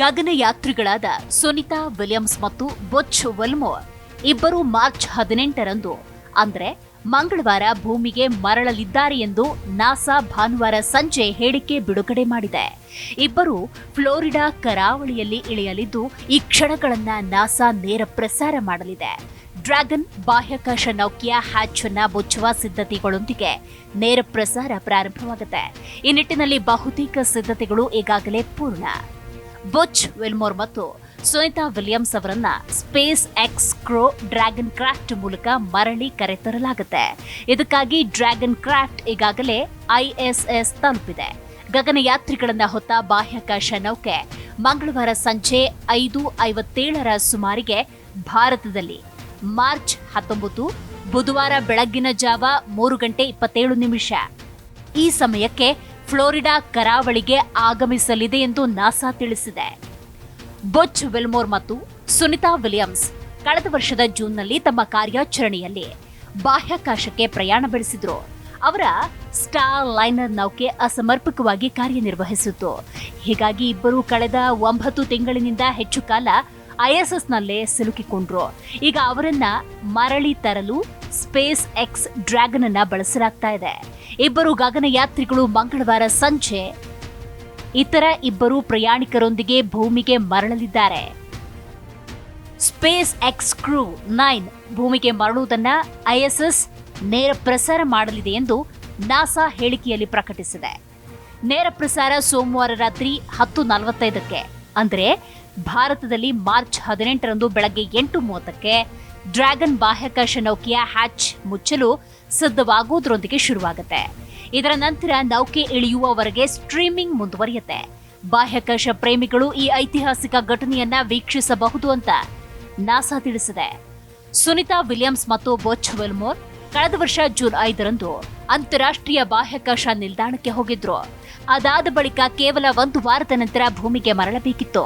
ಗಗನಯಾತ್ರಿಗಳಾದ Sunita, Williams ಮತ್ತು ಬೊಚ್ ವೆಲ್ಮೋರ್ ಇಬ್ಬರು March ಹದಿನೆಂಟರಂದು, ಅಂದರೆ ಮಂಗಳವಾರ ಭೂಮಿಗೆ ಮರಳಲಿದ್ದಾರೆ ಎಂದು ನಾಸಾ ಭಾನುವಾರ ಸಂಜೆ ಹೇಳಿಕೆ ಬಿಡುಗಡೆ ಮಾಡಿದೆ. ಇಬ್ಬರು ಫ್ಲೋರಿಡಾ ಕರಾವಳಿಯಲ್ಲಿ ಇಳಿಯಲಿದ್ದು, ಈ ಕ್ಷಣಗಳನ್ನು ನಾಸಾ ನೇರ ಪ್ರಸಾರ ಮಾಡಲಿದೆ. ಡ್ರ್ಯಾಗನ್, ಬಾಹ್ಯಾಕಾಶ ನೌಕೆಯ ಹ್ಯಾಚ್ ಅನ್ನ ಸಿದ್ಧತೆಗಳೊಂದಿಗೆ ನೇರ ಪ್ರಸಾರ ಪ್ರಾರಂಭವಾಗುತ್ತೆ. ಈ ನಿಟ್ಟಿನಲ್ಲಿ ಬಹುತೇಕ ಸಿದ್ಧತೆಗಳು ಈಗಾಗಲೇ ಪೂರ್ಣ. ಬುಚ್ ವಿಲ್ಮೋರ್ ಮತ್ತು ಸುನಿತಾ ವಿಲಿಯಮ್ಸ್ ಅವರನ್ನ SpaceX crew Dragon craft ಮೂಲಕ ಮರಳಿ ಕರೆತರಲಾಗುತ್ತೆ. ಇದಕ್ಕಾಗಿ ಡ್ರ್ಯಾಗನ್ ಕ್ರಾಫ್ಟ್ ಈಗಾಗಲೇ ಐಎಸ್ಎಸ್ ತಲುಪಿದೆ. ಗಗನಯಾತ್ರಿಗಳನ್ನ ಹೊತ್ತ ಬಾಹ್ಯಾಕಾಶ ನೌಕೆ ಮಂಗಳವಾರ ಸಂಜೆ ಐದು ಐವತ್ತೇಳರ ಸುಮಾರಿಗೆ ಭಾರತದಲ್ಲಿ. ಮಾರ್ಚ್ ಹತ್ತೊಂಬತ್ತು, ಬುಧವಾರ ಬೆಳಗ್ಗಿನ ಜಾವ ಮೂರು ಗಂಟೆ ಇಪ್ಪತ್ತೇಳು ನಿಮಿಷ. ಈ ಸಮಯಕ್ಕೆ ಫ್ಲೋರಿಡಾ ಕರಾವಳಿಗೆ ಆಗಮಿಸಲಿದೆ ಎಂದು ನಾಸಾ ತಿಳಿಸಿದೆ. ಬೊಚ್ ವಿಲ್ಮೋರ್ ಮತ್ತು ಸುನಿತಾ ವಿಲಿಯಮ್ಸ್ ಕಳೆದ ವರ್ಷದ ಜೂನ್ನಲ್ಲಿ ತಮ್ಮ ಕಾರ್ಯಾಚರಣೆಯಲ್ಲಿ ಬಾಹ್ಯಾಕಾಶಕ್ಕೆ ಪ್ರಯಾಣ ಬೆಳೆಸಿದ್ರು. ಅವರ ಸ್ಟಾರ್ ಲೈನರ್ ನೌಕೆ ಅಸಮರ್ಪಕವಾಗಿ ಕಾರ್ಯನಿರ್ವಹಿಸಿತು ಹೀಗಾಗಿ ಇಬ್ಬರು ಕಳೆದ ಒಂಬತ್ತು ತಿಂಗಳಿನಿಂದ ಹೆಚ್ಚು ಕಾಲ ಐಎಸ್ಎಸ್ನಲ್ಲೇ ಸಿಲುಕಿಕೊಂಡ್ರು. ಈಗ ಅವರನ್ನ ಮರಳಿ ತರಲು ಸ್ಪೇಸ್ ಎಕ್ಸ್ ಡ್ರ್ಯಾಗನ್ ಅನ್ನ ಬಳಸಲಾಗ್ತಾ ಇಬ್ಬರು ಗಗನಯಾತ್ರಿಗಳು ಮಂಗಳವಾರ ಸಂಜೆ ಇತರ ಇಬ್ಬರು ಪ್ರಯಾಣಿಕರೊಂದಿಗೆ ಭೂಮಿಗೆ ಮರಳಲಿದ್ದಾರೆ. ಸ್ಪೇಸ್ ಎಕ್ಸ್ ಕ್ರೂ ನೈನ್ ಭೂಮಿಗೆ ಮರಳುವುದನ್ನ ಐಎಸ್ಎಸ್ ನೇರ ಪ್ರಸಾರ ಮಾಡಲಿದೆ ಎಂದು ನಾಸಾ ಹೇಳಿಕೆಯಲ್ಲಿ ಪ್ರಕಟಿಸಿದೆ. ನೇರ ಪ್ರಸಾರ ಸೋಮವಾರ ರಾತ್ರಿ ಹತ್ತು ನಲವತ್ತೈದಕ್ಕೆ, ಅಂದರೆ ಭಾರತದಲ್ಲಿ ಮಾರ್ಚ್ ಹದಿನೆಂಟರಂದು ಬೆಳಗ್ಗೆ ಎಂಟು ಮೂವತ್ತಕ್ಕೆ, ಡ್ರ್ಯಾಗನ್ ಬಾಹ್ಯಾಕಾಶ ನೌಕೆಯ ಹ್ಯಾಚ್ ಮುಚ್ಚಲು ಸಿದ್ಧವಾಗುವುದರೊಂದಿಗೆ ಶುರುವಾಗುತ್ತೆ. ಇದರ ನಂತರ ನೌಕೆ ಇಳಿಯುವವರೆಗೆ ಸ್ಟ್ರೀಮಿಂಗ್ ಮುಂದುವರಿಯುತ್ತೆ. ಬಾಹ್ಯಾಕಾಶ ಪ್ರೇಮಿಗಳು ಈ ಐತಿಹಾಸಿಕ ಘಟನೆಯನ್ನ ವೀಕ್ಷಿಸಬಹುದು ಅಂತ ನಾಸಾ ತಿಳಿಸಿದೆ. ಸುನಿತಾ ವಿಲಿಯಮ್ಸ್ ಮತ್ತು ಬೊಚ್ ವೆಲ್ಮೋರ್ ಕಳೆದ ವರ್ಷ ಜೂನ್ ಐದರಂದು ಅಂತಾರಾಷ್ಟ್ರೀಯ ಬಾಹ್ಯಾಕಾಶ ನಿಲ್ದಾಣಕ್ಕೆ ಹೋಗಿದ್ರು. ಅದಾದ ಬಳಿಕ ಕೇವಲ ಒಂದು ವಾರದ ನಂತರ ಭೂಮಿಗೆ ಮರಳಬೇಕಿತ್ತು.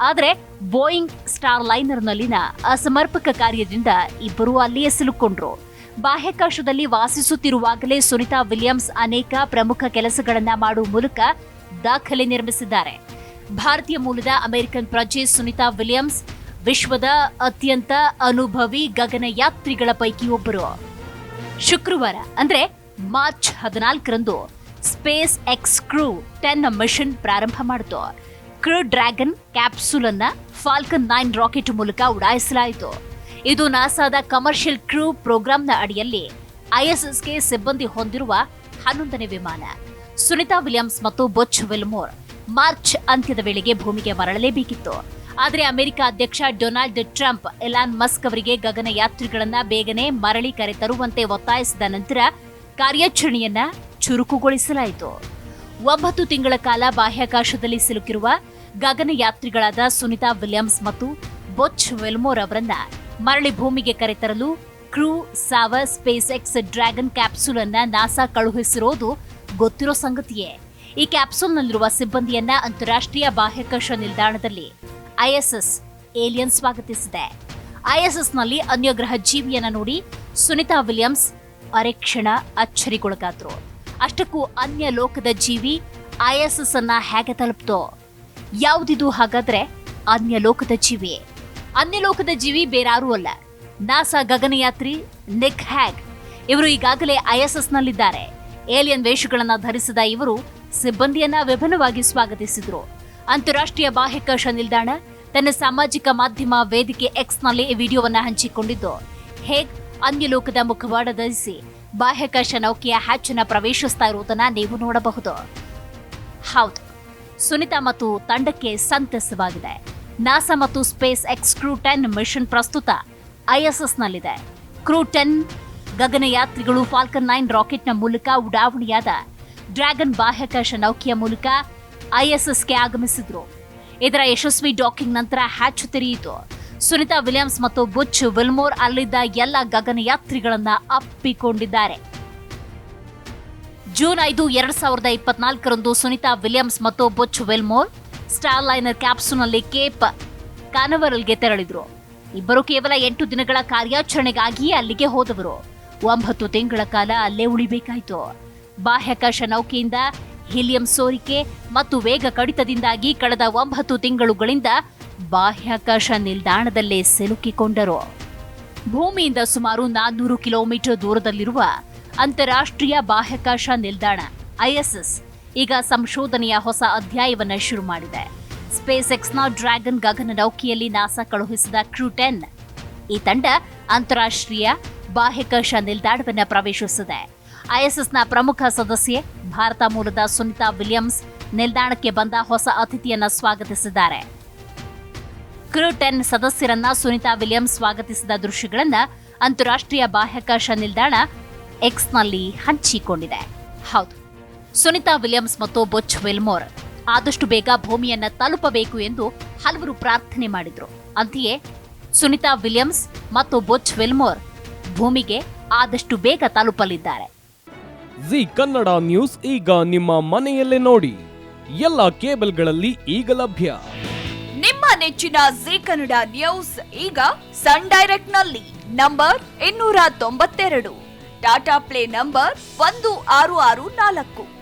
ಆದರೆ ಬೋಯಿಂಗ್ ಸ್ಟಾರ್ ಲೈನರ್ನಲ್ಲಿನ ಅಸಮರ್ಪಕ ಕಾರ್ಯದಿಂದ ಇಬ್ಬರೂ ಅಲ್ಲಿಯೇ ಸಿಲುಕೊಂಡ್ರು. ಬಾಹ್ಯಾಕಾಶದಲ್ಲಿ ವಾಸಿಸುತ್ತಿರುವಾಗಲೇ ಸುನಿತಾ ವಿಲಿಯಮ್ಸ್ ಅನೇಕ ಪ್ರಮುಖ ಕೆಲಸಗಳನ್ನ ಮಾಡುವ ಮೂಲಕ ದಾಖಲೆ ನಿರ್ಮಿಸಿದ್ದಾರೆ. ಭಾರತೀಯ ಮೂಲದ ಅಮೆರಿಕನ್ ಪ್ರಜೆ ಸುನಿತಾ ವಿಲಿಯಮ್ಸ್ ವಿಶ್ವದ ಅತ್ಯಂತ ಅನುಭವಿ ಗಗನಯಾತ್ರಿಗಳ ಪೈಕಿ ಒಬ್ಬರು. ಶುಕ್ರವಾರ, ಅಂದ್ರೆ ಮಾರ್ಚ್ ಹದಿನಾಲ್ಕರಂದು Space X crew ten mission ಪ್ರಾರಂಭ ಮಾಡಿತು. ಕ್ರೂ ಡ್ರ್ಯಾಗನ್ ಕ್ಯಾಪ್ಸೂಲ್ ಅನ್ನ ಫಾಲ್ಕನ್ ನೈನ್ ರಾಕೆಟ್ ಮೂಲಕ ಉಡಾಯಿಸಲಾಯಿತು. ಇದು ನಾಸಾದ ಕಮರ್ಷಿಯಲ್ ಕ್ರೂ ಪ್ರೋಗ್ರಾಂನ ಅಡಿಯಲ್ಲಿ ಐಎಸ್ಎಸ್ಗೆ ಸಿಬ್ಬಂದಿ ಹೊಂದಿರುವ ಹನ್ನೊಂದನೇ ವಿಮಾನ. ಸುನಿತಾ ವಿಲಿಯಮ್ಸ್ ಮತ್ತು ಬೊಚ್ ವಿಲ್ಮೋರ್ ಮಾರ್ಚ್ ಅಂತ್ಯದ ವೇಳೆಗೆ ಭೂಮಿಗೆ ಮರಳಲೇಬೇಕಿತ್ತು. ಆದರೆ ಅಮೆರಿಕ ಅಧ್ಯಕ್ಷ ಡೊನಾಲ್ಡ್ ಟ್ರಂಪ್, ಎಲಾನ್ ಮಸ್ಕ್ ಅವರಿಗೆ ಗಗನಯಾತ್ರಿಗಳನ್ನ ಬೇಗನೆ ಮರಳಿ ಕರೆತರುವಂತೆ ಒತ್ತಾಯಿಸಿದ ನಂತರ ಕಾರ್ಯಾಚರಣೆಯನ್ನ ಚುರುಕುಗೊಳಿಸಲಾಯಿತು. ಒಂಬತ್ತು ತಿಂಗಳ ಕಾಲ ಬಾಹ್ಯಾಕಾಶದಲ್ಲಿ ಸಿಲುಕಿರುವ ಗಗನಯಾತ್ರಿಗಳಾದ ಸುನಿತಾ ವಿಲಿಯಮ್ಸ್ ಮತ್ತು ಬೊಚ್ ವೆಲ್ಮೋರ್ ಅವರನ್ನ ಮರಳಿ ಭೂಮಿಗೆ ಕರೆತರಲು ಕ್ರೂ ಸಾವರ್ ಸ್ಪೇಸ್ ಎಕ್ಸ್ ಡ್ರ್ಯಾಗನ್ ಕ್ಯಾಪ್ಸೂಲ್ ಅನ್ನ ನಾಸಾ ಕಳುಹಿಸಿರೋದು ಗೊತ್ತಿರೋ ಸಂಗತಿಯೇ. ಈ ಕ್ಯಾಪ್ಸೂಲ್ನಲ್ಲಿರುವ ಸಿಬ್ಬಂದಿಯನ್ನ ಅಂತಾರಾಷ್ಟ್ರೀಯ ಬಾಹ್ಯಾಕಾಶ ನಿಲ್ದಾಣದಲ್ಲಿ ಐಎಸ್ಎಸ್ ಏಲಿಯನ್ ಸ್ವಾಗತಿಸಿದೆ. ಐಎಸ್ಎಸ್ನಲ್ಲಿ ಅನ್ಯಗ್ರಹ ಜೀವಿಯನ್ನ ನೋಡಿ ಸುನಿತಾ ವಿಲಿಯಮ್ಸ್ ಅರೆ ಕ್ಷಣ ಅಚ್ಚರಿಗೊಳಗಾದ್ರು. ಅಷ್ಟಕ್ಕೂ ಅನ್ಯ ಲೋಕದ ಜೀವಿ ಐಎಸ್ಎಸ್ ಅನ್ನ ಹೇಗೆ ತಲುಪ್ತೋ? ಯಾವುದಿದು ಹಾಗಾದ್ರೆ ಅನ್ಯ ಲೋಕದ ಜೀವಿ ಅನ್ಯ ಲೋಕದ ಜೀವಿ ಬೇರಾರೂ ಅಲ್ಲ. ನಾಸಾ ಗಗನಯಾತ್ರಿ ನಿಕ್ ಹ್ಯಾಗ್. ಇವರು ಈಗಾಗಲೇ ಐಎಸ್ಎಸ್ನಲ್ಲಿದ್ದಾರೆ ಏಲಿಯನ್ ವೇಷಗಳನ್ನ ಧರಿಸಿದ ಇವರು ಸಿಬ್ಬಂದಿಯನ್ನ ವಿಭಿನ್ನವಾಗಿ ಸ್ವಾಗತಿಸಿದ್ರು. ಅಂತಾರಾಷ್ಟ್ರೀಯ ಬಾಹ್ಯಾಕಾಶ ನಿಲ್ದಾಣ ತನ್ನ ಸಾಮಾಜಿಕ ಮಾಧ್ಯಮ ವೇದಿಕೆ ಎಕ್ಸ್ನಲ್ಲಿ ಈ ವಿಡಿಯೋವನ್ನ ಹಂಚಿಕೊಂಡಿದ್ದು. ಹೇಗ್ ಅನ್ಯಲೋಕದ ಮುಖವಾಡ ಧರಿಸಿ ಬಾಹ್ಯಾಕಾಶ ನೌಕೆಯ ಹ್ಯಾಚನ್ನ ಪ್ರವೇಶಿಸ್ತಾ ಇರುವುದನ್ನ ನೀವು ನೋಡಬಹುದು. ಹೌದು. ಸುನಿತಾ ಮತ್ತು ತಂಡಕ್ಕೆ ಸಂತಸವಾಗಿದೆ. ನಾಸಾ ಮತ್ತು Space X crew ten mission ಪ್ರಸ್ತುತ ಐಎಸ್ಎಸ್ನಲ್ಲಿದೆ. ಕ್ರೂ ಟೆನ್ ಗಗನಯಾತ್ರಿಗಳು ಫಾಲ್ಕನ್ ನೈನ್ ರಾಕೆಟ್ನ ಮೂಲಕ ಉಡಾವಣೆಯಾದ ಡ್ರ್ಯಾಗನ್ ಬಾಹ್ಯಾಕಾಶ ನೌಕೆಯ ಮೂಲಕ ಐಎಸ್ಎಸ್ಗೆ ಆಗಮಿಸಿದ್ರು. ಇದರ ಯಶಸ್ವಿ ಡಾಕಿಂಗ್ ನಂತರ ಹ್ಯಾಚ್ ತೆರೆಯಿತು. ಸುನಿತಾ ವಿಲಿಯಮ್ಸ್ ಮತ್ತು ಬುಚ್ ವಿಲ್ಮೋರ್ ಅಲ್ಲಿದ್ದ ಎಲ್ಲ ಗಗನಯಾತ್ರಿಗಳನ್ನ ಅಪ್ಪಿಕೊಂಡಿದ್ದಾರೆ. ಜೂನ್ ಐದು, ಎರಡ್ ಸಾವಿರದ ಇಪ್ಪತ್ನಾಲ್ಕರಂದು ಸುನಿತಾ ವಿಲಿಯಮ್ಸ್ ಮತ್ತು ಬುಚ್ ವೆಲ್ಮೋರ್ ಸ್ಟಾರ್ ಲೈನರ್ ಕ್ಯಾಪ್ಸೂಲ್ನಲ್ಲಿ ಕೇಪ್ ಕಾನವರಲ್ಗೆ ತೆರಳಿದ್ರು. ಇಬ್ಬರು ಕೇವಲ ಎಂಟು ದಿನಗಳ ಕಾರ್ಯಾಚರಣೆಗಾಗಿಯೇ ಅಲ್ಲಿಗೆ ಹೋದವರು. ಒಂಬತ್ತು ತಿಂಗಳ ಕಾಲ ಅಲ್ಲೇ ಉಳಿಬೇಕಾಯಿತು. ಬಾಹ್ಯಾಕಾಶ ನೌಕೆಯಿಂದ ಹೀಲಿಯಂ ಸೋರಿಕೆ ಮತ್ತು ವೇಗ ಕಡಿತದಿಂದಾಗಿ ಕಳೆದ ಒಂಬತ್ತು ತಿಂಗಳುಗಳಿಂದ ಬಾಹ್ಯಾಕಾಶ ನಿಲ್ದಾಣದಲ್ಲೇ ಸಿಲುಕಿಕೊಂಡರು. ಭೂಮಿಯಿಂದ ಸುಮಾರು ನಾನ್ನೂರು ಕಿಲೋಮೀಟರ್ ದೂರದಲ್ಲಿರುವ ಅಂತಾರಾಷ್ಟ್ರೀಯ ಬಾಹ್ಯಾಕಾಶ ನಿಲ್ದಾಣ ಐಎಸ್ಎಸ್ ಈಗ ಸಂಶೋಧನೆಯ ಹೊಸ ಅಧ್ಯಾಯವನ್ನು ಶುರು ಮಾಡಿದೆ. ಸ್ಪೇಸ್ ಎಕ್ಸ್ನ ಡ್ರ್ಯಾಗನ್ ಗಗನ ನೌಕೆಯಲ್ಲಿ ನಾಸಾ ಕಳುಹಿಸಿದ ಕ್ರೂ ಟೆನ್. ಈ ತಂಡ ಅಂತಾರಾಷ್ಟ್ರೀಯ ಬಾಹ್ಯಾಕಾಶ ನಿಲ್ದಾಣವನ್ನು ಪ್ರವೇಶಿಸಿದೆ. ಐಎಸ್ಎಸ್ನ ಪ್ರಮುಖ ಸದಸ್ಯೆ, ಭಾರತ ಮೂಲದ ಸುನಿತಾ ವಿಲಿಯಮ್ಸ್ ನಿಲ್ದಾಣಕ್ಕೆ ಬಂದ ಹೊಸ ಅತಿಥಿಯನ್ನ ಸ್ವಾಗತಿಸಿದ್ದಾರೆ. ಕ್ರೂ ಟೆನ್ ಸದಸ್ಯರನ್ನ ಸುನಿತಾ ವಿಲಿಯಮ್ಸ್ ಸ್ವಾಗತಿಸಿದ ದೃಶ್ಯಗಳನ್ನು ಅಂತಾರಾಷ್ಟ್ರೀಯ ಬಾಹ್ಯಾಕಾಶ ನಿಲ್ದಾಣ ಎಕ್ಸ್ನಲ್ಲಿ ಹಂಚಿಕೊಂಡಿದೆ. ಹೌದು ಸುನಿತಾ ವಿಲಿಯಮ್ಸ್ ಮತ್ತು ಬೊಚ್ ವಿಲ್ಮೋರ್. ಆದಷ್ಟು ಬೇಗ ಭೂಮಿಯನ್ನ ತಲುಪಬೇಕು ಎಂದು ಹಲವರು ಪ್ರಾರ್ಥನೆ ಮಾಡಿದ್ರು. ಅಂತೆಯೇ ಸುನಿತಾ ವಿಲಿಯಮ್ಸ್ ಮತ್ತು ಬೊಚ್ ವಿಲ್ಮೋರ್ ಭೂಮಿಗೆ ಆದಷ್ಟು ಬೇಗ ತಲುಪಲಿದ್ದಾರೆ. ಜಿ ಕನ್ನಡ ನ್ಯೂಸ್ ಈಗ ನಿಮ್ಮ ಮನೆಯಲ್ಲೇ ನೋಡಿ. ಎಲ್ಲ ಕೇಬಲ್ಗಳಲ್ಲಿ ಈಗ ಲಭ್ಯ. ನಿಮ್ಮ ನೆಚ್ಚಿನ ಜಿ ಕನ್ನಡ ನ್ಯೂಸ್ ಈಗ ಸನ್ ಡೈರೆಕ್ಟ್ನಲ್ಲಿ ನಂಬರ್ ಇನ್ನೂರ ತೊಂಬತ್ತೆರಡು. ಟಾಟಾ ಪ್ಲೇ ನಂಬರ್ ಒಂದು ಆರು ಆರು ನಾಲ್ಕು.